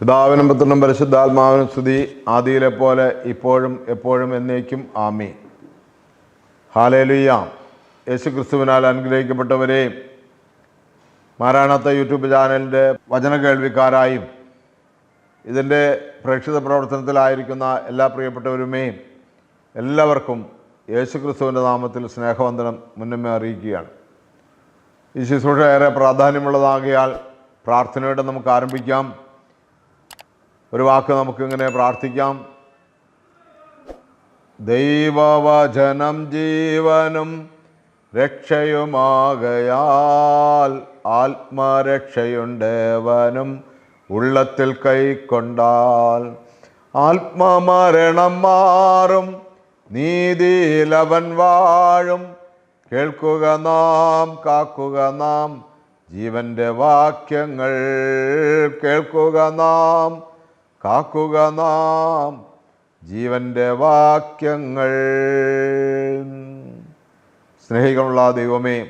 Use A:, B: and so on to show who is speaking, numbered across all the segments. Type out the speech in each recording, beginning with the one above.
A: പിതാവിനും പുത്രനും പരിശുദ്ധാത്മാവിനും സ്തുതി. ആദിയിലെ പോലെ ഇപ്പോഴും എപ്പോഴും എന്നേക്കും ആമി ഹാലേലുയ്യ യേശു ക്രിസ്തുവിനാൽ അനുഗ്രഹിക്കപ്പെട്ടവരെ മാരാണത്തെ യൂട്യൂബ് ചാനലിന്റെ വചന കേൾവിക്കാരായും ഇതിന്റെ പ്രേക്ഷിത പ്രവർത്തനത്തിലായിരിക്കുന്ന എല്ലാ പ്രിയപ്പെട്ടവരുമേ എല്ലാവർക്കും യേശു ക്രിസ്തുവിന്റെ നാമത്തിൽ സ്നേഹവന്ദനം മുന്നമേ അറിയിക്കുകയാണ്. ഈ ശുശ്രൂഷ ഏറെ പ്രാധാന്യമുള്ളതാകിയാൽ പ്രാർത്ഥനയോടെ നമുക്ക് ആരംഭിക്കാം. ഒരു വാക്ക് നമുക്കിങ്ങനെ പ്രാർത്ഥിക്കാം. ദൈവവചനം ജീവനും രക്ഷയുമാകയാൽ ആത്മരക്ഷയുണ്ടേവനും ഉള്ളത്തിൽ കൈക്കൊണ്ടാൽ ആത്മമരണം മാറും നീതിയിലവൻ വാഴും. കേൾക്കുക നാം കാക്കുക നാം ജീവന്റെ വാക്യങ്ങൾ. കേൾക്കുക നാം കാക്കുക നാം ജീവന്റെ വാക്യങ്ങൾ. സ്നേഹികളുള്ള ദൈവമേ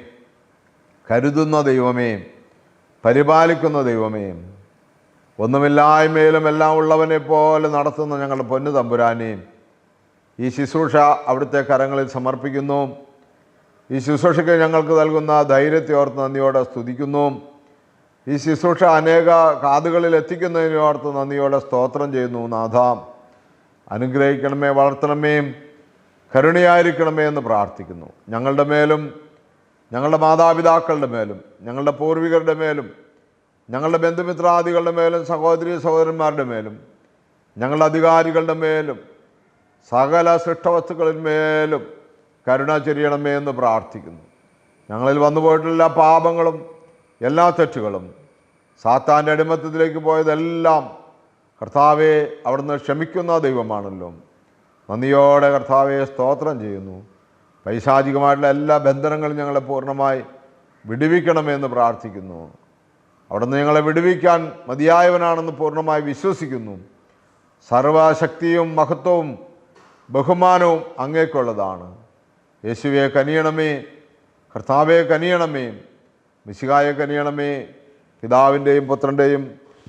A: കരുതുന്ന ദൈവമേ പരിപാലിക്കുന്ന ദൈവമേ ഒന്നുമില്ലായ്മയിലും എല്ലാം ഉള്ളവനെ പോലെ നടത്തുന്ന ഞങ്ങളുടെ പൊന്നു തമ്പുരാനെ ഈ ശുശ്രൂഷ അവിടുത്തെ കരങ്ങളിൽ സമർപ്പിക്കുന്നു. ഈ ശുശ്രൂഷയ്ക്ക് ഞങ്ങൾക്ക് നൽകുന്ന ധൈര്യത്തെ ഓർത്ത് നന്ദിയോടെ സ്തുതിക്കുന്നു. ഈ ശുശ്രൂഷ അനേക കാതുകളിൽ എത്തിക്കുന്നതിന് ഓർത്ത് നന്ദിയോടെ സ്തോത്രം ചെയ്യുന്നു നാഥാം. അനുഗ്രഹിക്കണമേ വളർത്തണമേ കരുണയായിരിക്കണമേ എന്ന് പ്രാർത്ഥിക്കുന്നു. ഞങ്ങളുടെ മേലും ഞങ്ങളുടെ മാതാപിതാക്കളുടെ മേലും ഞങ്ങളുടെ പൂർവികരുടെ മേലും ഞങ്ങളുടെ ബന്ധുമിത്രാദികളുടെ മേലും സഹോദരി സഹോദരന്മാരുടെ മേലും ഞങ്ങളുടെ അധികാരികളുടെ മേലും സകല സൃഷ്ടവസ്തുക്കളിന്മേലും കരുണ ചെരിയണമേ എന്ന് പ്രാർത്ഥിക്കുന്നു. ഞങ്ങളിൽ വന്നുപോയിട്ടുള്ള പാപങ്ങളും എല്ലാ തെറ്റുകളും സാത്താന്റെ അടിമത്തത്തിലേക്ക് പോയതെല്ലാം കർത്താവെ അവിടുന്ന് ക്ഷമിക്കുന്ന ദൈവമാണല്ലോ. നന്ദിയോടെ കർത്താവെ സ്തോത്രം ചെയ്യുന്നു. പൈശാചികമായിട്ടുള്ള എല്ലാ ബന്ധനങ്ങളും ഞങ്ങളെ പൂർണമായി വിടുവിക്കണമെന്ന് പ്രാർത്ഥിക്കുന്നു. അവിടുന്ന് ഞങ്ങളെ വിടുവിക്കാൻ മതിയായവനാണെന്ന് പൂർണമായി വിശ്വസിക്കുന്നു. സർവശക്തിയും മഹത്വവും ബഹുമാനവും അങ്ങേക്കുള്ളതാണ്. യേശുവെ കനിയണമേ കർത്താവെ കനിയണമേ. മിശികായെ കനിയണമേ പിതാവിന്റെയും പുത്രന്റെയും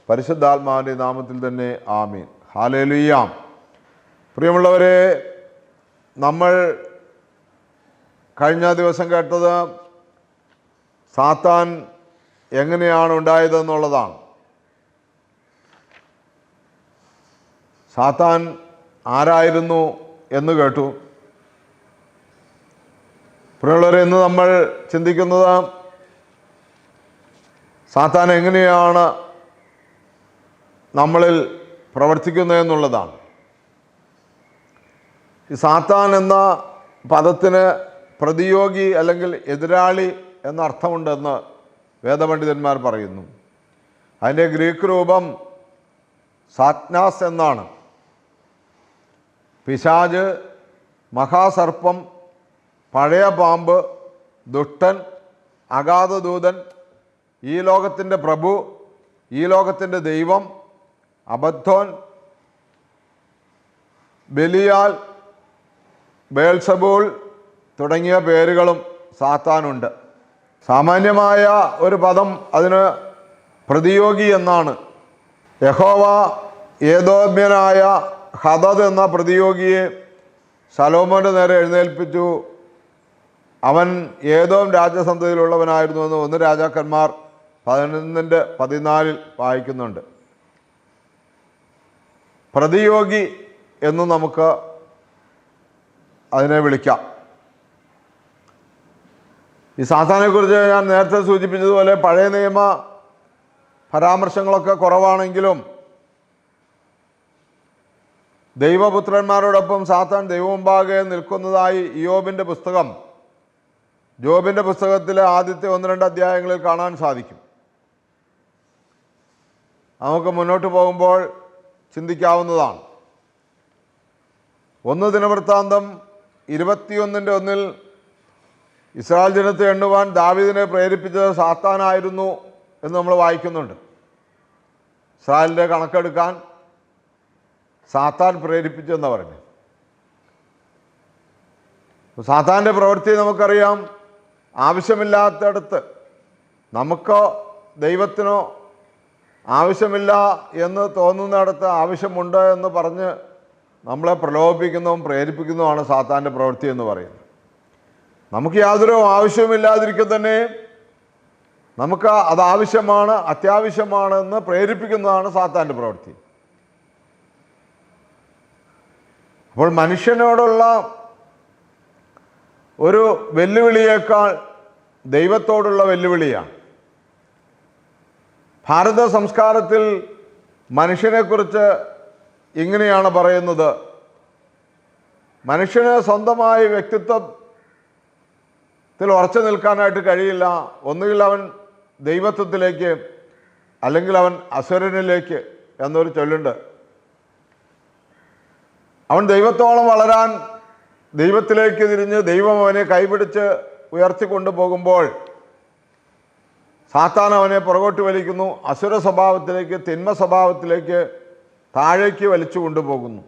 A: പരിശുദ്ധാത്മാവിന്റെ നാമത്തിൽ തന്നെ ആമീൻ. ഹാലേലുയാം പ്രിയമുള്ളവരെ നമ്മൾ കഴിഞ്ഞ ദിവസം കേട്ടത് സാത്താൻ എങ്ങനെയാണ് ഉണ്ടായതെന്നുള്ളതാണ് സാത്താൻ ആരായിരുന്നു എന്ന് കേട്ടു. പ്രിയമുള്ളവരെ ഇന്ന് നമ്മൾ ചിന്തിക്കുന്നത് സാത്താൻ എങ്ങനെയാണ് നമ്മളിൽ പ്രവർത്തിക്കുന്നത് എന്നുള്ളതാണ് ഈ സാത്താൻ എന്ന പദത്തിന് പ്രതിയോഗി അല്ലെങ്കിൽ എതിരാളി എന്ന അർത്ഥമുണ്ടെന്ന് വേദപണ്ഡിതന്മാർ പറയുന്നു. അതിന്റെ ഗ്രീക്ക് രൂപം സാത്നാസ് എന്നാണ്. പിശാജ് മഹാസർപ്പം പഴയ പാമ്പ് ദുഷ്ടൻ അഗാധദൂതൻ ഈ ലോകത്തിന്റെ പ്രഭു ഈ ലോകത്തിന്റെ ദൈവം അബദ്ധോൻ ബലിയാൽ ബേൽസബൂൾ തുടങ്ങിയ പേരുകളും സാത്താനുണ്ട്. സാമാന്യമായ ഒരു പദം അതിന് പ്രതിയോഗി എന്നാണ്. യഹോവ ഏതോമ്യനായ ഹദദ് എന്ന പ്രതിയോഗിയെ സലോമോന്റെ നേരെ എഴുന്നേൽപ്പിച്ചു. അവൻ ഏതോം രാജസന്ധതിയിലുള്ളവനായിരുന്നു എന്ന് ഒന്ന് രാജാക്കന്മാർ പതിനൊന്നിന്റെ പതിനാലിൽ വായിക്കുന്നുണ്ട്. പ്രതിയോഗി എന്ന് നമുക്ക് അതിനെ വിളിക്കാം. ഈ സാത്താനെക്കുറിച്ച് ഞാൻ നേരത്തെ സൂചിപ്പിച്ചതുപോലെ പഴയ നിയമ പരാമർശങ്ങളൊക്കെ കുറവാണെങ്കിലും ദൈവപുത്രന്മാരോടൊപ്പം സാത്താൻ ദൈവമുമ്പാകെ നിൽക്കുന്നതായി ഇയോബിന്റെ പുസ്തകം ജോബിന്റെ പുസ്തകത്തിലെ ആദ്യത്തെ ഒന്ന് രണ്ട് അധ്യായങ്ങളിൽ കാണാൻ സാധിക്കും. നമുക്ക് മുന്നോട്ട് പോകുമ്പോൾ ചിന്തിക്കാവുന്നതാണ്. ഒന്ന് ദിനവൃത്താന്തം ഇരുപത്തിയൊന്നിന്റെ ഒന്നിൽ ഇസ്രായേൽ ജനത്തെ എണ്ണുവാൻ ദാവീദിനെ പ്രേരിപ്പിച്ചത് സാത്താനായിരുന്നു എന്ന് നമ്മൾ വായിക്കുന്നുണ്ട്. ഇസ്രായേലിന്റെ കണക്കെടുക്കാൻ സാത്താൻ പ്രേരിപ്പിച്ചെന്ന് പറഞ്ഞു സാത്താന്റെ പ്രവൃത്തി നമുക്കറിയാം. ആവശ്യമില്ലാത്തടത്ത് നമുക്കോ ദൈവത്തിനോ ആവശ്യമില്ല എന്ന് തോന്നുന്നിടത്ത് ആവശ്യമുണ്ട് എന്ന് പറഞ്ഞ് നമ്മളെ പ്രലോഭിപ്പിക്കുന്നതും പ്രേരിപ്പിക്കുന്നതുമാണ് സാത്താന്റെ പ്രവൃത്തി എന്ന് പറയുന്നത്. നമുക്ക് യാതൊരു ആവശ്യവുമില്ലാതിരിക്കെ തന്നെ നമുക്ക് അത് ആവശ്യമാണ് അത്യാവശ്യമാണ് എന്ന് പ്രേരിപ്പിക്കുന്നതാണ് സാത്താന്റെ പ്രവൃത്തി. അപ്പോൾ മനുഷ്യനോടുള്ള ഒരു വെല്ലുവിളിയേക്കാൾ ദൈവത്തോടുള്ള വെല്ലുവിളിയാണ് ഭാരത സംസ്കാരത്തിൽ മനുഷ്യനെക്കുറിച്ച് ഇങ്ങനെയാണ് പറയുന്നത്. മനുഷ്യന് സ്വന്തമായ വ്യക്തിത്വത്തിൽ ഉറച്ചു നിൽക്കാനായിട്ട് കഴിയില്ല. ഒന്നുകിൽ അവൻ ദൈവത്വത്തിലേക്ക് അല്ലെങ്കിൽ അവൻ അസുരനിലേക്ക് എന്നൊരു ചൊല്ലുണ്ട്. അവൻ ദൈവത്തോളം വളരാൻ ദൈവത്തിലേക്ക് തിരിഞ്ഞ് ദൈവം അവനെ കൈപിടിച്ച് ഉയർത്തി പോകുമ്പോൾ സാത്താൻ അവനെ പുറകോട്ട് വലിക്കുന്നു അസുര സ്വഭാവത്തിലേക്ക് തിന്മ സ്വഭാവത്തിലേക്ക് താഴേക്ക് വലിച്ചു കൊണ്ടുപോകുന്നു.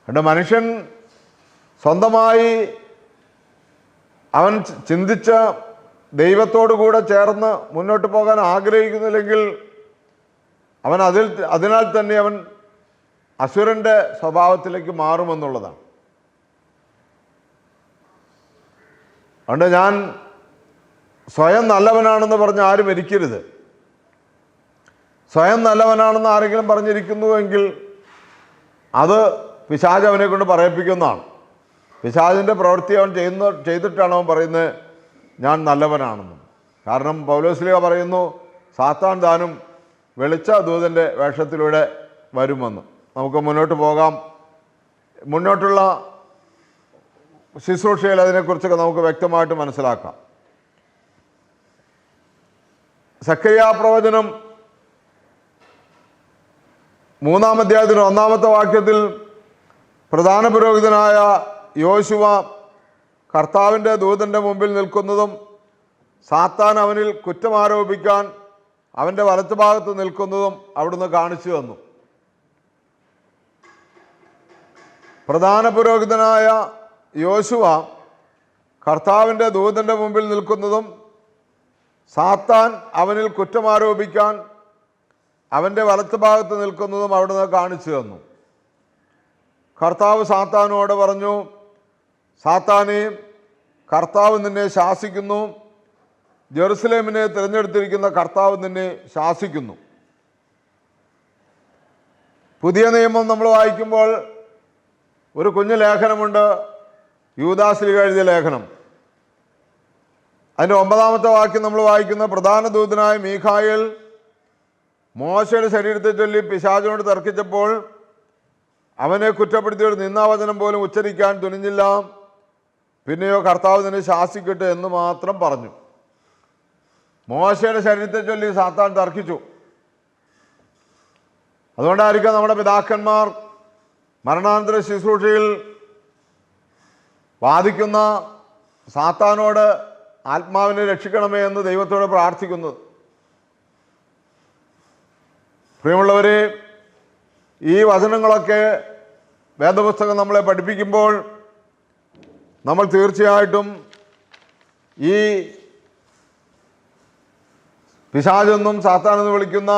A: അതുകൊണ്ട് മനുഷ്യൻ സ്വന്തമായി അവൻ ചിന്തിച്ച ദൈവത്തോടു കൂടെ ചേർന്ന് മുന്നോട്ട് പോകാൻ ആഗ്രഹിക്കുന്നില്ലെങ്കിൽ അവൻ അതിൽ അതിനാൽ തന്നെ അവൻ അസുരന്റെ സ്വഭാവത്തിലേക്ക് മാറുമെന്നുള്ളതാണ്. അതുകൊണ്ട് ഞാൻ സ്വയം നല്ലവനാണെന്ന് പറഞ്ഞ് ആരും ഇരിക്കരുത് സ്വയം നല്ലവനാണെന്ന് ആരെങ്കിലും പറഞ്ഞിരിക്കുന്നുവെങ്കിൽ അത് പിശാജ് അവനെ കൊണ്ട് പറയിപ്പിക്കുന്നതാണ്. പിശാജിന്റെ പ്രവൃത്തി അവൻ ചെയ്യുന്ന ചെയ്തിട്ടാണ് അവൻ പറയുന്നത് ഞാൻ നല്ലവനാണെന്ന്. കാരണം പൗലോസ്ലിക പറയുന്നു സാത്താൻ താനും വെളിച്ച ദൂതന്റെ വേഷത്തിലൂടെ വരുമെന്ന്. നമുക്ക് മുന്നോട്ട് പോകാം. മുന്നോട്ടുള്ള ശുശ്രൂഷയിൽ അതിനെക്കുറിച്ചൊക്കെ നമുക്ക് വ്യക്തമായിട്ട് മനസ്സിലാക്കാം. സക്രിയ പ്രവചനം. മൂന്നാം അധ്യായത്തിന് ഒന്നാമത്തെ വാക്യത്തിൽ പ്രധാന പുരോഹിതനായ യോശുവ കർത്താവിന്റെ ദൂതന്റെ മുമ്പിൽ നിൽക്കുന്നതും സാത്താൻ അവനിൽ കുറ്റം ആരോപിക്കാൻ അവന്റെ വലത്തു ഭാഗത്ത് നിൽക്കുന്നതും അവിടുന്ന് കാണിച്ചു തന്നു. പ്രധാന പുരോഹിതനായ യോശുവ കർത്താവിന്റെ ദൂതന്റെ മുമ്പിൽ നിൽക്കുന്നതും സാത്താൻ അവനിൽ കുറ്റം ആരോപിക്കാൻ അവന്റെ വലത്തുഭാഗത്ത് നിൽക്കുന്നതും അവിടുന്ന് കാണിച്ചു തന്നു. കർത്താവ് സാത്താനോട് പറഞ്ഞു സാത്താനെ കർത്താവ് നിന്നെ ശാസിക്കുന്നു. ജെറുസലേമിനെ തിരഞ്ഞെടുത്തിരിക്കുന്ന കർത്താവ് നിന്നെ ശാസിക്കുന്നു. പുതിയ നിയമം നമ്മൾ വായിക്കുമ്പോൾ ഒരു കുഞ്ഞു ലേഖനമുണ്ട് യൂദാസിലി എഴുതിയ ലേഖനം. അതിന്റെ ഒമ്പതാമത്തെ വാക്യം നമ്മൾ വായിക്കുന്ന പ്രധാന ദൂതനായ മീഖായൽ മോശയുടെ ശരീരത്തെ ചൊല്ലി പിശാചിനോട് തർക്കിച്ചപ്പോൾ അവനെ കുറ്റപ്പെടുത്തിയ ഒരു നിന്നാവചനം പോലും ഉച്ചരിക്കാൻ തുനിഞ്ഞില്ല. പിന്നെയോ കർത്താവ് ശാസിക്കട്ടെ എന്ന് മാത്രം പറഞ്ഞു. മോശയുടെ ശരീരത്തെ ചൊല്ലി സാത്താൻ തർക്കിച്ചു. അതുകൊണ്ടായിരിക്കാം നമ്മുടെ പിതാക്കന്മാർ മരണാന്തര ശുശ്രൂഷയിൽ വാദിക്കുന്ന സാത്താനോട് ആത്മാവിനെ രക്ഷിക്കണമേ എന്ന് ദൈവത്തോട് പ്രാർത്ഥിക്കുന്നത് പ്രിയമുള്ളവരെ ഈ വചനങ്ങളൊക്കെ വേദപുസ്തകം നമ്മളെ പഠിപ്പിക്കുമ്പോൾ നമ്മൾ തീർച്ചയായിട്ടും ഈ പിശാചെന്നും സാത്താനെന്ന് വിളിക്കുന്ന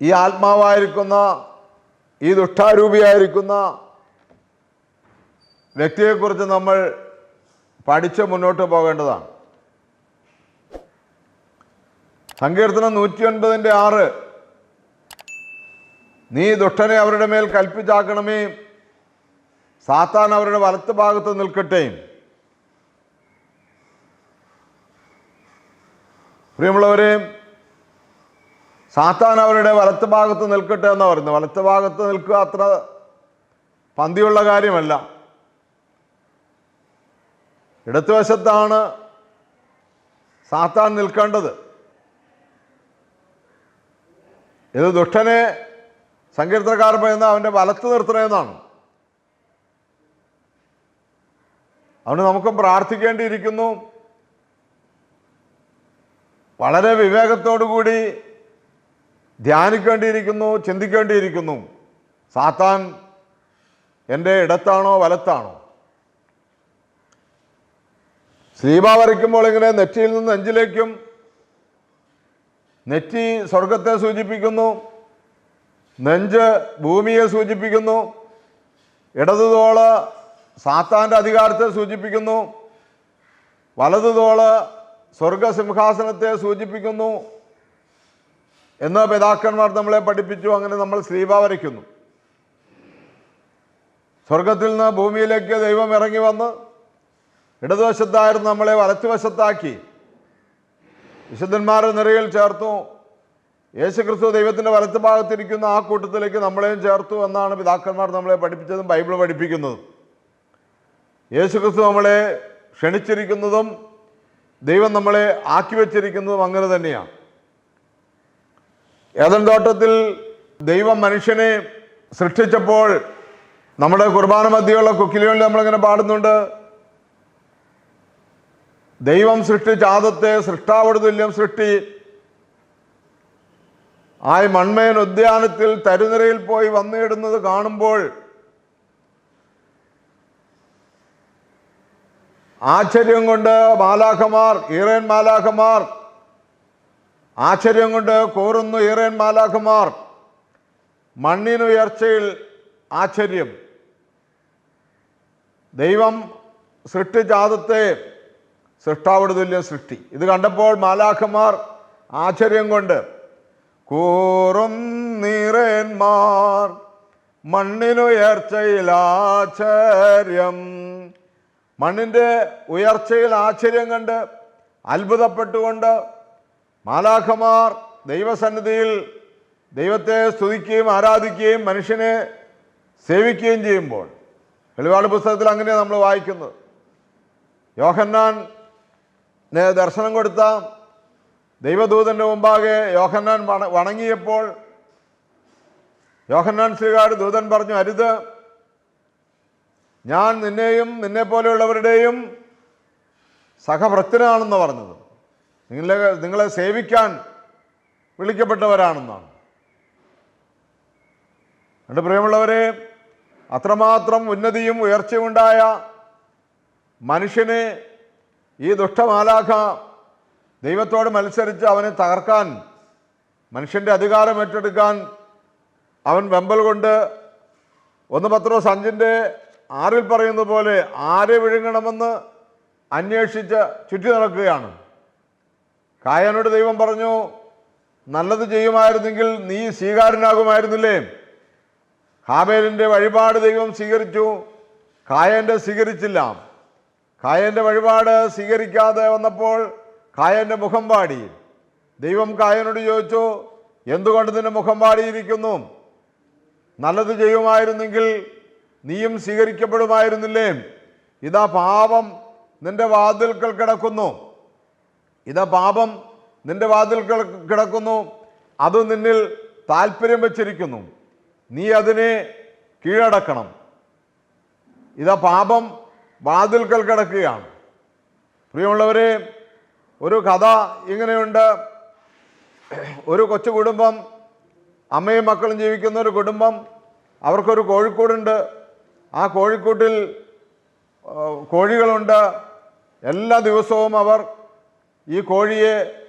A: ഈ ആത്മാവായിരിക്കുന്ന ഈ ദുഷ്ടാരൂപിയായിരിക്കുന്ന വ്യക്തിയെക്കുറിച്ച് നമ്മൾ പഠിച്ച് മുന്നോട്ട് പോകേണ്ടതാണ്. സങ്കീർത്തനം നൂറ്റി ഒൻപതിന്റെ ആറ്. നീ ദുഷ്ടനെ അവരുടെ മേൽ കൽപ്പിച്ചാക്കണമേ. സാത്താൻ അവരുടെ വലത്ത് ഭാഗത്ത് നിൽക്കട്ടെ. പ്രിയമുള്ളവരെ സാത്താൻ അവരുടെ വലത്ത് ഭാഗത്ത് നിൽക്കട്ടെ എന്നാണ് പറയുന്നത്. വലത്ത് ഭാഗത്ത് നിൽക്കുക അത്ര പന്തിയുള്ള കാര്യമല്ല. ഇടത്തുവശത്താണ് സാത്താൻ നിൽക്കേണ്ടത്. ഇത് ദുഷ്ടനെ സങ്കീർത്തനക്കാരൻ പറയുന്ന അവന്റെ വലത്ത് നിർത്തണമെന്നാണ് അതുകൊണ്ട് നമുക്കും പ്രാർത്ഥിക്കേണ്ടിയിരിക്കുന്നു. വളരെ കൂടി ധ്യാനിക്കേണ്ടിയിരിക്കുന്നു ചിന്തിക്കേണ്ടിയിരിക്കുന്നു. സാത്താൻ എന്റെ ഇടത്താണോ വലത്താണോ? സ്ലീബ വരയ്ക്കുമ്പോൾ ഇങ്ങനെ നെറ്റിയിൽ നിന്ന് അഞ്ചിലേക്കും നെറ്റി സ്വർഗത്തെ സൂചിപ്പിക്കുന്നു നെഞ്ച് ഭൂമിയെ സൂചിപ്പിക്കുന്നു ഇടതുതോൾ സാത്താന്റെ അധികാരത്തെ സൂചിപ്പിക്കുന്നു വലതുതോൾ സ്വർഗസിംഹാസനത്തെ സൂചിപ്പിക്കുന്നു എന്ന് പിതാക്കന്മാർ നമ്മളെ പഠിപ്പിച്ചു അങ്ങനെ നമ്മൾ സ്ലീബ വരയ്ക്കുന്നു. സ്വർഗത്തിൽ നിന്ന് ഭൂമിയിലേക്ക് ദൈവം ഇറങ്ങി വന്ന് ഇടതുവശത്തായിരുന്നു നമ്മളെ വലത്തുവശത്താക്കി. വിശുദ്ധന്മാരുടെ നിറയിൽ ചേർത്തു. യേശുക്രിസ്തു ദൈവത്തിന്റെ വലത്ത് ഭാഗത്തിരിക്കുന്ന ആ കൂട്ടത്തിലേക്ക് നമ്മളെയും ചേർത്തു എന്നാണ് പിതാക്കന്മാർ നമ്മളെ പഠിപ്പിച്ചതും ബൈബിൾ പഠിപ്പിക്കുന്നതും. യേശുക്രിസ്തു നമ്മളെ ക്ഷണിച്ചിരിക്കുന്നതും ദൈവം നമ്മളെ ആക്കി വച്ചിരിക്കുന്നതും അങ്ങനെ തന്നെയാണ്. ഏതൻ തോട്ടത്തിൽ ദൈവം മനുഷ്യനെ സൃഷ്ടിച്ചപ്പോൾ നമ്മുടെ കുർബാന മധ്യയുള്ള കുക്കിലുകളിൽ നമ്മളിങ്ങനെ പാടുന്നുണ്ട്. ദൈവം സൃഷ്ടിച്ച ആദത്തെ സൃഷ്ടാവോട് തുല്യം സൃഷ്ടി. ആ മൺമേൻ ഉദ്യാനത്തിൽ തരുനിരയിൽ പോയി വന്നിടുന്നത് കാണുമ്പോൾ ആശ്ചര്യം കൊണ്ട് മാലാഖമാർ ഈറേൻ മാലാഖമാർ ആശ്ചര്യം കൊണ്ട് കോറുന്നു ഈറേൻ മാലാഖമാർ. മണ്ണിനുയർച്ചയിൽ ആശ്ചര്യം. ദൈവം സൃഷ്ടിച്ച ആദത്തെ സൃഷ്ടാവോട് തുല്യം സൃഷ്ടി. ഇത് കണ്ടപ്പോൾ മാലാഖമാർ ആശ്ചര്യം കൊണ്ട് കൂറും നീറേന്മാർ മണ്ണിനുയർച്ചയിൽ ആശ്ചര്യം. മണ്ണിന്റെ ഉയർച്ചയിൽ ആശ്ചര്യം കണ്ട് അത്ഭുതപ്പെട്ടുകൊണ്ട് മാലാഖമാർ ദൈവസന്നിധിയിൽ ദൈവത്തെ സ്തുതിക്കുകയും ആരാധിക്കുകയും മനുഷ്യനെ സേവിക്കുകയും ചെയ്യുമ്പോൾ വെളിപാട് പുസ്തകത്തിൽ അങ്ങനെയാണ് നമ്മൾ വായിക്കുന്നത്. യോഹന്നാൻ ദർശനം കൊടുത്ത ദൈവദൂതന്റെ മുമ്പാകെ യോഹന്നാൻ വണ- വണങ്ങിയപ്പോൾ യോഹന്നാൻ ശ്രീകാട് ദൂതൻ പറഞ്ഞു അരുത്. ഞാൻ നിന്നെയും നിന്നെ പോലെയുള്ളവരുടെയും സഹഭൃത്തനാണെന്ന് പറഞ്ഞത്. നിങ്ങളെ നിങ്ങളെ സേവിക്കാൻ വിളിക്കപ്പെട്ടവരാണെന്നാണ്. എന്റെ പ്രിയമുള്ളവരെ അത്രമാത്രം ഉന്നതിയും ഉയർച്ചയുണ്ടായ മനുഷ്യനെ ഈ ദുഷ്ടമാലാഖ ദൈവത്തോട് മത്സരിച്ച് അവനെ തകർക്കാൻ മനുഷ്യന്റെ അധികാരം ഏറ്റെടുക്കാൻ അവൻ വെമ്പൽ കൊണ്ട് ഒന്ന് പത്രോ സഞ്ചിന്റെ ആറിൽ പറയുന്ന പോലെ ആരെ വിഴുങ്ങണമെന്ന് അന്വേഷിച്ച് ചുറ്റി നടക്കുകയാണ്. കായനോട് ദൈവം പറഞ്ഞു നല്ലത് ചെയ്യുമായിരുന്നെങ്കിൽ നീ സ്വീകാരനാകുമായിരുന്നില്ലേ? ഹാബേലിന്റെ വഴിപാട് ദൈവം സ്വീകരിച്ചു കായന്റെ സ്വീകരിച്ചില്ല. കായന്റെ വഴിപാട് സ്വീകരിക്കാതെ വന്നപ്പോൾ കായന്റെ മുഖം പാടി ദൈവം കായനോട് ചോദിച്ചു എന്തുകൊണ്ട് നിന്റെ മുഖം പാടിയിരിക്കുന്നു നല്ലത് ചെയ്യുമായിരുന്നെങ്കിൽ നീയും സ്വീകരിക്കപ്പെടുമായിരുന്നില്ലേ? ഇതാ പാപം നിന്റെ വാതിൽക്കൽ കിടക്കുന്നു. ഇതാ പാപം നിന്റെ വാതിൽക്കൽ കിടക്കുന്നു. അത് നിന്നിൽ താല്പര്യം വച്ചിരിക്കുന്നു. നീ അതിനെ കീഴടക്കണം. ഇതാ പാപം വാതിൽക്കൽ കിടക്കുകയാണ്. പ്രിയമുള്ളവരെ ഒരു കഥ ഇങ്ങനെയുണ്ട്. ഒരു കൊച്ചു കുടുംബം അമ്മയും മക്കളും ജീവിക്കുന്ന ഒരു കുടുംബം അവർക്കൊരു കോഴിക്കോടുണ്ട്. ആ കോഴിക്കൂട്ടിൽ കോഴികളുണ്ട്. എല്ലാ ദിവസവും അവർ ഈ കോഴിയെ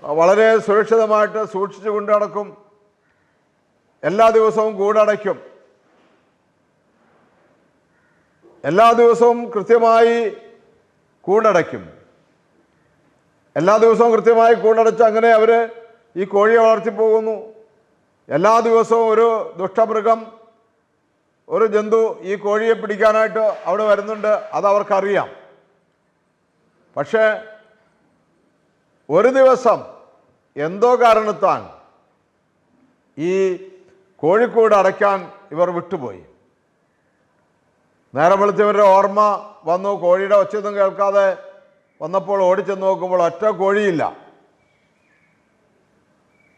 A: വളരെ സുരക്ഷിതമായിട്ട് സൂക്ഷിച്ചു കൊണ്ടു നടക്കും. എല്ലാ ദിവസവും കൂടടയ്ക്കും. എല്ലാ ദിവസവും കൃത്യമായി കൂടടയ്ക്കും. എല്ലാ ദിവസവും കൃത്യമായി കൂടടച്ച് അങ്ങനെ അവർ ഈ കോഴിയെ വളർത്തി പോകുന്നു. എല്ലാ ദിവസവും ഒരു ദുഷ്ടമൃഗം ഒരു ജന്തു ഈ കോഴിയെ പിടിക്കാനായിട്ട് അവിടെ വരുന്നുണ്ട്. അത് അവർക്കറിയാം. പക്ഷേ ഒരു ദിവസം എന്തോ കാരണത്താൽ ഈ കോഴിക്കോട് അടയ്ക്കാൻ ഇവർ വിട്ടുപോയി. നേരം വെളുത്തവരുടെ ഓർമ്മ വന്നു. കോഴിയുടെ ഒച്ചയൊന്നും കേൾക്കാതെ വന്നപ്പോൾ ഓടിച്ചെന്ന് നോക്കുമ്പോൾ ഒറ്റ കോഴിയില്ല.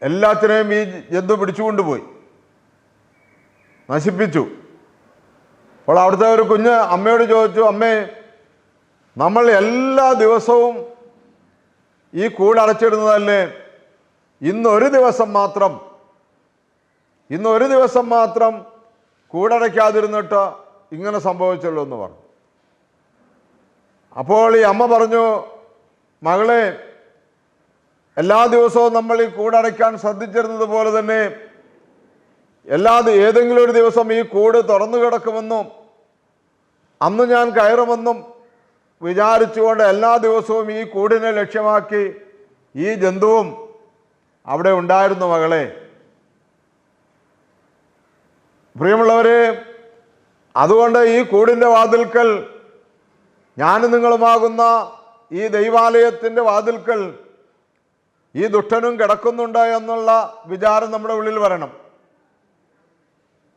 A: എല്ലാത്തിനെയും ഈ ജന്തു പിടിച്ചുകൊണ്ടുപോയി. നശിപ്പിച്ചു. അപ്പോൾ അവിടുത്തെ ഒരു കുഞ്ഞ് അമ്മയോട് ചോദിച്ചു അമ്മേ നമ്മൾ എല്ലാ ദിവസവും ഈ കൂടടച്ചിടുന്നതല്ലേ ഇന്നൊരു ദിവസം മാത്രം ഇന്നൊരു ദിവസം മാത്രം കൂടടയ്ക്കാതിരുന്നിട്ട് ഇങ്ങനെ സംഭവിച്ചല്ലോ എന്ന് പറഞ്ഞു. അപ്പോൾ ഈ അമ്മ പറഞ്ഞു മകളെ എല്ലാ ദിവസവും നമ്മൾ ഈ കൂടടയ്ക്കാൻ ശ്രദ്ധിച്ചിരുന്നത് പോലെ തന്നെ എല്ലാ ഏതെങ്കിലും ഒരു ദിവസം ഈ കൂട് തുറന്നു കിടക്കുമെന്നും അന്ന് ഞാൻ കയറുമെന്നും വിചാരിച്ചുകൊണ്ട് എല്ലാ ദിവസവും ഈ കൂടിനെ ലക്ഷ്യമാക്കി ഈ ജന്തുവും അവിടെ ഉണ്ടായിരുന്നു മകളെ. പ്രിയമുള്ളവരെ അതുകൊണ്ട് ഈ കൂടിന്റെ വാതിൽക്കൽ ഞാനും നിങ്ങളുമാകുന്ന ഈ ദൈവാലയത്തിന്റെ വാതിൽക്കൽ ഈ ദുഷ്ടനും കിടക്കുന്നുണ്ട് എന്നുള്ള വിചാരം നമ്മുടെ ഉള്ളിൽ വരണം.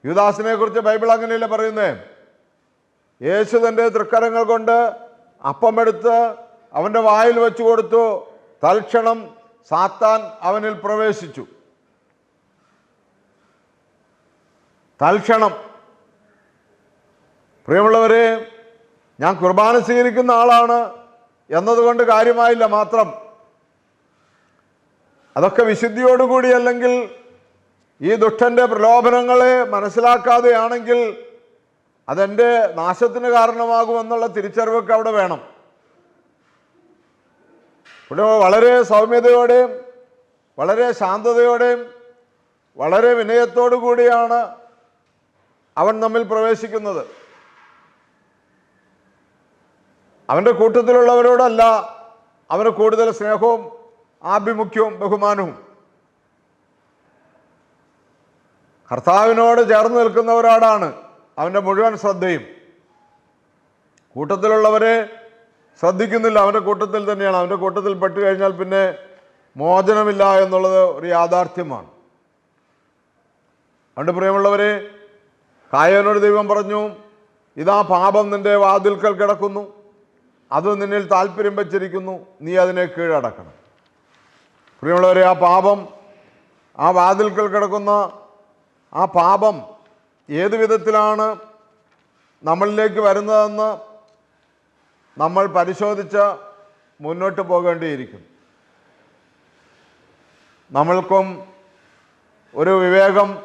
A: യുദാസിനെ കുറിച്ച് ബൈബിൾ അങ്ങനെയല്ലേ പറയുന്നേ? യേശു തന്റെ തൃക്കരങ്ങൾ കൊണ്ട് അപ്പമെടുത്ത് അവന്റെ വായിൽ വെച്ചു കൊടുത്തു. തൽക്ഷണം സാത്താൻ അവനിൽ പ്രവേശിച്ചു. തൽക്ഷണം പ്രിയമുള്ളവരെ ഞാൻ കുർബാന സ്വീകരിക്കുന്ന ആളാണ് എന്നതുകൊണ്ട് കാര്യമായില്ല മാത്രം. അതൊക്കെ വിശുദ്ധിയോടുകൂടി അല്ലെങ്കിൽ ഈ ദുഷ്ടന്റെ പ്രലോഭനങ്ങളെ മനസ്സിലാക്കാതെയാണെങ്കിൽ അതെന്റെ നാശത്തിന് കാരണമാകുമെന്നുള്ള തിരിച്ചറിവൊക്കെ അവിടെ വേണം. ഇവിടെ വളരെ സൗമ്യതയോടെയും വളരെ ശാന്തതയോടെയും വളരെ വിനയത്തോടു കൂടിയാണ് അവൻ നമ്മിൽ പ്രവേശിക്കുന്നത്. അവന്റെ കൂട്ടത്തിലുള്ളവരോടല്ല അവന് കൂടുതൽ സ്നേഹവും ആഭിമുഖ്യവും ബഹുമാനവും. കർത്താവിനോട് ചേർന്ന് നിൽക്കുന്നവരോടാണ് അവന്റെ മുഴുവൻ ശ്രദ്ധയും. കൂട്ടത്തിലുള്ളവരെ ശ്രദ്ധിക്കുന്നില്ല അവന്റെ കൂട്ടത്തിൽ തന്നെയാണ്. അവന്റെ കൂട്ടത്തിൽ പെട്ട് കഴിഞ്ഞാൽ പിന്നെ മോചനമില്ല എന്നുള്ളത് ഒരു യാഥാർത്ഥ്യമാണ്. അതുകൊണ്ട് പ്രിയമുള്ളവരെ കായവനോട് ദൈവം പറഞ്ഞു ഇതാ പാപം നിന്റെ വാതിൽക്കൽ കിടക്കുന്നു. അത് നിന്നിൽ താല്പര്യം വച്ചിരിക്കുന്നു. നീ അതിനെ കീഴടക്കണം. പ്രിയമുള്ളവരെ ആ പാപം ആ വാതിൽക്കൽ കിടക്കുന്ന ആ പാപം ഏത് വിധത്തിലാണ് നമ്മളിലേക്ക് വരുന്നതെന്ന് നമ്മൾ പരിശോധിച്ച് മുന്നോട്ട് പോകേണ്ടിയിരിക്കും. നമ്മൾക്കും ഒരു വിവേകം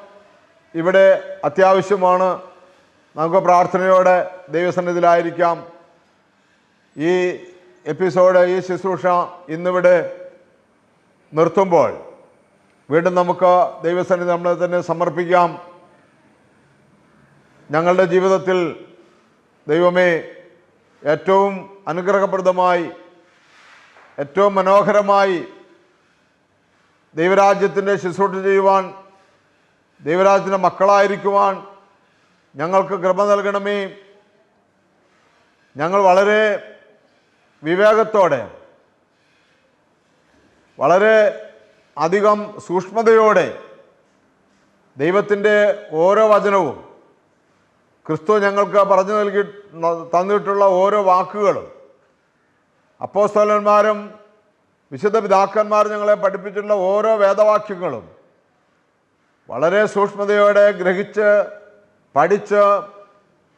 A: ഇവിടെ അത്യാവശ്യമാണ്. നമുക്ക് പ്രാർത്ഥനയോടെ ദൈവസന്നിധിയിലായിരിക്കാം. ഈ എപ്പിസോഡ് ഈ ശുശ്രൂഷ ഇന്നിവിടെ നിർത്തുമ്പോൾ വീണ്ടും നമുക്ക് ദൈവസന്നിധി നമ്മളെ തന്നെ സമർപ്പിക്കാം. ഞങ്ങളുടെ ജീവിതത്തിൽ ദൈവമേ ഏറ്റവും അനുഗ്രഹപ്രദമായി ഏറ്റവും മനോഹരമായി ദൈവരാജ്യത്തിന്റെ ശുശ്രൂഷ ചെയ്യുവാൻ ദൈവരാജ്യത്തിന്റെ മക്കളായിരിക്കുവാൻ ഞങ്ങൾക്ക് കൃപ നൽകണമേ. ഞങ്ങൾ വളരെ വിവേകത്തോടെ വളരെ അധികം സൂക്ഷ്മതയോടെ ദൈവത്തിന്റെ ഓരോ വചനവും ക്രിസ്തു ഞങ്ങൾക്ക് പറഞ്ഞു നൽകി തന്നിട്ടുള്ള ഓരോ വാക്കുകളും അപ്പോസ്തലന്മാരും വിശുദ്ധ പിതാക്കന്മാർ ഞങ്ങളെ പഠിപ്പിച്ചിട്ടുള്ള ഓരോ വേദവാക്യങ്ങളും വളരെ സൂക്ഷ്മതയോടെ ഗ്രഹിച്ച് പഠിച്ച്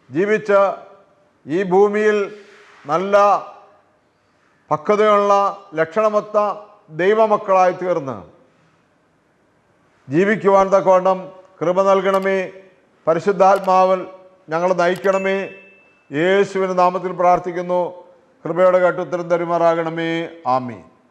A: ജീവിച്ച് ഈ ഭൂമിയിൽ നല്ല പക്വതയുള്ള ലക്ഷണമൊത്ത ദൈവമക്കളായി തീർന്ന്. ജീവിക്കുവാൻ തക്കവണ്ണം കൃപ നൽകണമേ. പരിശുദ്ധാത്മാവൽ ഞങ്ങൾ നയിക്കണമേ. യേശുവിന്റെ നാമത്തിൽ പ്രാർത്ഥിക്കുന്നു. കൃപയുടെ കേട്ടുത്തരം തരുമാറാകണമേ. ആമീൻ.